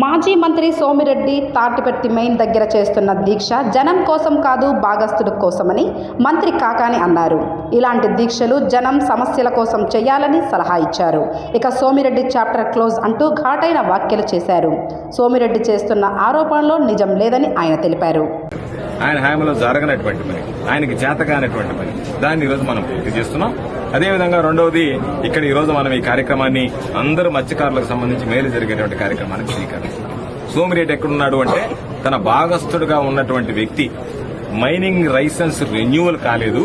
మాజీ మంత్రి సోమిరెడ్డి తాటిపెట్టి మెయిన్ దగ్గర చేస్తున్న దీక్ష జనం కోసం కాదు భాగస్థుల కోసమని మంత్రి కాకాని అన్నారు. ఇలాంటి దీక్షలు జనం సమస్యల కోసం చేయాలని సలహా ఇచ్చారు. ఇక సోమిరెడ్డి చాప్టర్ క్లోజ్ అంటూ ఘాటైన వ్యాఖ్యలు చేశారు. సోమిరెడ్డి చేస్తున్న ఆరోపణలో నిజం లేదని ఆయన తెలిపారు. ఆయన హామీలో జరగనటువంటి పని ఆయనకి చేత కానటువంటి పని దాన్ని ఈరోజు మనం పూర్తి చేస్తున్నాం. అదేవిధంగా రెండవది ఇక్కడ ఈరోజు మనం ఈ కార్యక్రమాన్ని అందరు మత్స్యకారులకు సంబంధించి మేలు జరిగేటువంటి కార్యక్రమానికి స్వీకరిస్తాం. సోమిరెడ్డి ఎక్కడున్నాడు అంటే తన భాగస్థుడుగా ఉన్నటువంటి వ్యక్తి మైనింగ్ లైసెన్స్ రెన్యువల్ కాలేదు.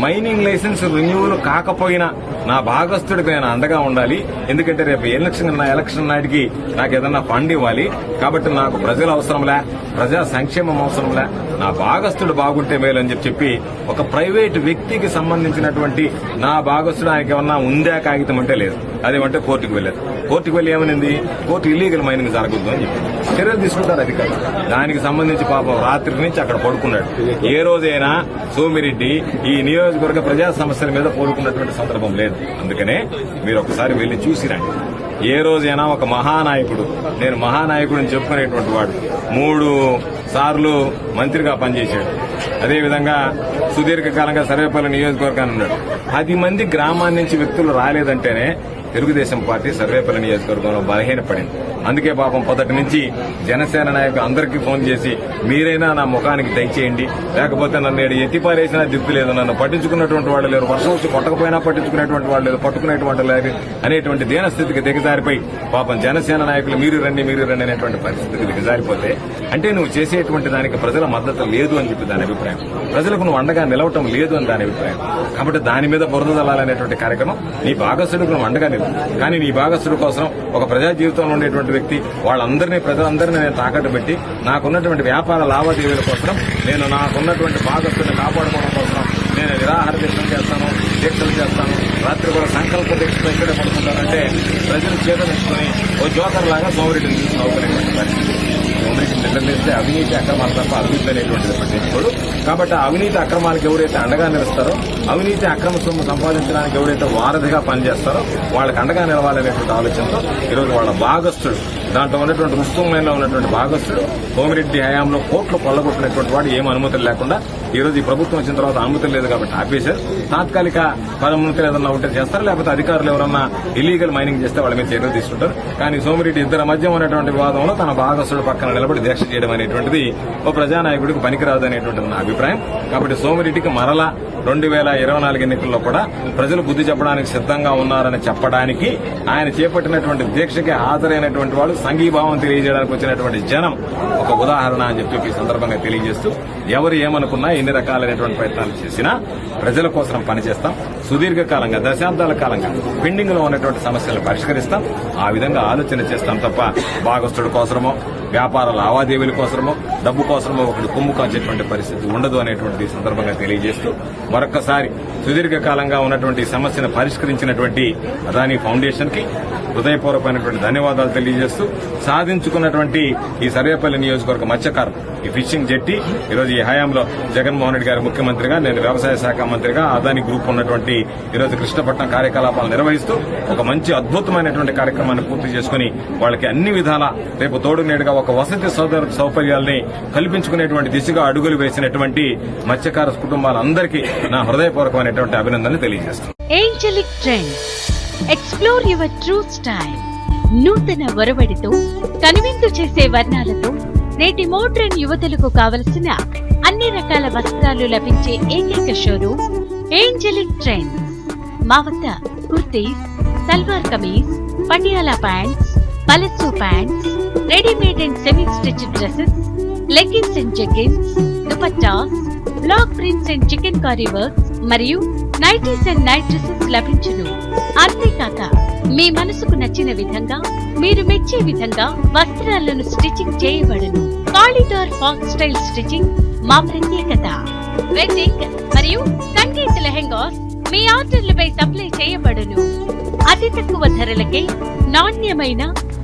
మైనింగ్ లైసెన్స్ రెన్యూవల్ కాకపోయినా నా భాగస్థుడికి నేను అండగా ఉండాలి. ఎందుకంటే రేపు ఎలక్షన్ నా ఎలక్షన్ నాటికి నాకు ఏదన్నా ఫండ్ ఇవ్వాలి. కాబట్టి నాకు ప్రజల అవసరంలే ప్రజా సంక్షేమం అవసరంలే నా భాగస్థుడు బాగుంటే మేలు అని చెప్పి చెప్పి ఒక ప్రైవేట్ వ్యక్తికి సంబంధించినటువంటి నా భాగస్థుడు ఆయనకి ఏమన్నా ఉందా కాగితం అంటే లేదు. అదేమంటే కోర్టుకు వెళ్ళారు కోర్టుకు వెళ్ళి ఏమనింది? కోర్టు ఇల్లీగల్ మైనింగ్ జరగద్దు అని చెప్పి. చర్యలు తీసుకుంటారు అధికారులు. దానికి సంబంధించి పాపం రాత్రి నుంచి అక్కడ పడుకున్నాడు. ఏ రోజైనా సోమిరెడ్డి ఈ నియోజకవర్గ ప్రజా సమస్యల మీద పోరుకున్నటువంటి సందర్భం లేదు. అందుకనే మీరు ఒకసారి వెళ్ళి చూసిరండి ఏ రోజైనా ఒక మహానాయకుడు నేను మహానాయకుడు అని చెప్పుకునేటువంటి వాడు మూడు సార్లు మంత్రిగా పనిచేశాడు. అదేవిధంగా సుదీర్ఘకాలంగా సర్వేపల్లి నియోజకవర్గాన్ని ఉన్నాడు. పది మంది గ్రామాల నుంచి వ్యక్తులు రాలేదంటేనే తెలుగుదేశం పార్టీ సర్వేపల్లి నియోజకవర్గంలో బలహీనపడింది. అందుకే పాపం పొదటి నుంచి జనసేన నాయకులు అందరికీ ఫోన్ చేసి మీరైనా నా ముఖానికి దయచేయండి. లేకపోతే నన్ను ఏడు ఎత్తిపారేసినా దిప్పు లేదు. నన్ను పట్టించుకున్నటువంటి వాళ్ళు లేరు. వర్షం వచ్చి కొట్టకపోయినా పట్టించుకునేటువంటి వాళ్ళు లేదు పట్టుకునేటువంటి లేదు అనేటువంటి దీనస్థితికి దిగజారిపోయి పాపం జనసేన నాయకులు మీరు రండి మీరు రండి అనేటువంటి పరిస్థితికి దిగజారిపోతే అంటే నువ్వు చేసేటువంటి దానికి ప్రజల మద్దతు లేదు అని చెప్పి దాని అభిప్రాయం. ప్రజలకు నువ్వు అండగా నిలవటం లేదు అని దాని అభిప్రాయం. కాబట్టి దాని మీద బురద దళాలనేటువంటి కార్యక్రమం నీ భాగస్సుడికి నువ్వు అండగా కానీ నీ భాగస్థుడి కోసం ఒక ప్రజా జీవితంలో ఉండేటువంటి వ్యక్తి వాళ్ళందరినీ ప్రజలందరినీ నేను తాకట్టు పెట్టి నాకున్నటువంటి వ్యాపార లావాదేవీల కోసం నేను నాకున్నటువంటి భాగస్థుడిని కాపాడుకోవడం కోసం నేను నిరాహార దీక్షలు చేస్తాను దీక్షలు చేస్తాను రాత్రి కూడా సంకల్ప దీక్షలు ఎక్కడ పడుకుంటానంటే ప్రజలు చేతనిచ్చుకుని ఓ జోకర్ లాగా సోమరెడ్డిని చూసి పరిస్థితి సోమరెడ్డి అవినీతి అక్రమాలు తప్ప అభివృద్ధి అనేటువంటిది పట్టించుకోడు కాబట్టి అవినీతి అక్రమాలకు ఎవరైతే అండగా నిలుస్తారో అవినీతి అక్రమ సొమ్ము సంపాదించడానికి ఎవరైతే వారధిగా పనిచేస్తారో వాళ్ళకి అండగా నిలవాలనేటువంటి ఆలోచనతో ఈరోజు వాళ్ళ భాగస్థుడు దాంట్లో ఉన్నటువంటి రుస్తుమైన ఉన్నటువంటి భాగస్థుడు సోమిరెడ్డి హయాంలో కోట్లు కొల్లగొట్టినటువంటి వాడు ఏం అనుమతులు లేకుండా ఈ రోజు ఈ ప్రభుత్వం వచ్చిన తర్వాత అనుమతులు లేదు కాబట్టి ఆపేశారు. తాత్కాలిక పదమూతులు ఏదన్నా ఉంటే చేస్తారు? లేకపోతే అధికారులు ఎవరన్నా ఇల్లీగల్ మైనింగ్ చేస్తే వాళ్ళ మీద చర్యలు తీసుకుంటారు. కానీ సోమిరెడ్డి ఇద్దరి మధ్య ఉన్నటువంటి వివాదంలో తన భాగస్థుడు పక్కన నిలబడి దీక్ష చేయడం అనేటువంటిది ఓ ప్రజానాయకుడికి పనికిరాదు అనేటువంటిది నా అభిప్రాయం. కాబట్టి సోమిరెడ్డికి మరలా రెండు వేల ఇరవై నాలుగు ఎన్నికల్లో కూడా ప్రజలు బుద్ధి చెప్పడానికి సిద్ధంగా ఉన్నారని చెప్పడానికి ఆయన చేపట్టినటువంటి దీక్షకి హాజరైనటువంటి వాళ్ళు సంఘీభావం తెలియజేయడానికి వచ్చినటువంటి జనం ఒక ఉదాహరణ అని చెప్పి ఈ సందర్భంగా తెలియజేస్తూ ఎవరు ఏమనుకున్నా ఎన్ని రకాలైనటువంటి ప్రయత్నాలు చేసినా ప్రజల కోసం పనిచేస్తాం. సుదీర్ఘకాలంగా దశాబ్దాల కాలంగా పెండింగ్లో ఉన్నటువంటి సమస్యలను పరిష్కరిస్తాం. ఆ విధంగా ఆలోచన చేస్తాం తప్ప భాగస్థుడి కోసమో వ్యాపార లావాదేవీల కోసమో డబ్బు కోసమో ఒకటి కొమ్ము కాచేటువంటి పరిస్థితి ఉండదు అనేటువంటి సందర్భంగా తెలియజేస్తూ మరొక్కసారి సుదీర్ఘకాలంగా ఉన్నటువంటి సమస్యను పరిష్కరించినటువంటి అదానీ ఫౌండేషన్కి హృదయపూర్వకమైనటువంటి ధన్యవాదాలు తెలియజేస్తూ సాధించుకున్నటువంటి ఈ సర్వేపల్లి నియోజకవర్గ మత్స్యకారులు ఈ ఫిషింగ్ జట్టి ఈరోజు ఈ హయాంలో జగన్మోహన్ రెడ్డి గారు ముఖ్యమంత్రిగా నేను వ్యవసాయ శాఖ మంత్రిగా అదాని గ్రూప్ ఉన్నటువంటి ఈరోజు కృష్ణపట్నం కార్యకలాపాలు నిర్వహిస్తూ ఒక మంచి అద్భుతమైనటువంటి కార్యక్రమాన్ని పూర్తి చేసుకుని వాళ్ళకి అన్ని విధాల రేపు తోడు నేడుగా ఒక వసతి సౌకర్య సౌకర్యాల్ని కల్పించుకునేటువంటి దిశగా అడుగులు వేసినటువంటి మత్స్యకార కుటుంబాలందరికీ నా హృదయపూర్వకమైనటువంటి అభినందనలు తెలియజేస్తున్నాను. Angelic Trend explore your true style నూతన ఒరవడితో కనువిందు చేసే వర్ణాలతో నేటి మోడ్రన్ యువతలకు కావలసిన అన్ని రకాల వస్త్రాలు లభించే ఏకైక షోరూమ్ ఏంజలిక్ ట్రెండ్స్ మా వద్ద kurtis salwar kameez Patiala pants palazzo pants readymade and semi stitch dresses leggings and jeggings dupattas block prints and chikankari works మరియు నైటీస్ అండ్ నైట్ డ్రెస్సెస్ లభించును. అంతేకాక మీ మనసుకు నచ్చిన విధంగా మీరు మెచ్చే విధంగా వస్త్రాలను స్టిచ్చింగ్ చేయబడును. కాలిడోర్ ఫాక్స్ స్టైల్ స్టిచ్చింగ్ మా ప్రత్యేకత. వెడ్డింగ్ మరియు సంగీత లెహెంగాస్ మీ ఆర్డర్లపై సప్లై చేయబడును. అతి తక్కువ ధరలకే నాణ్యమైన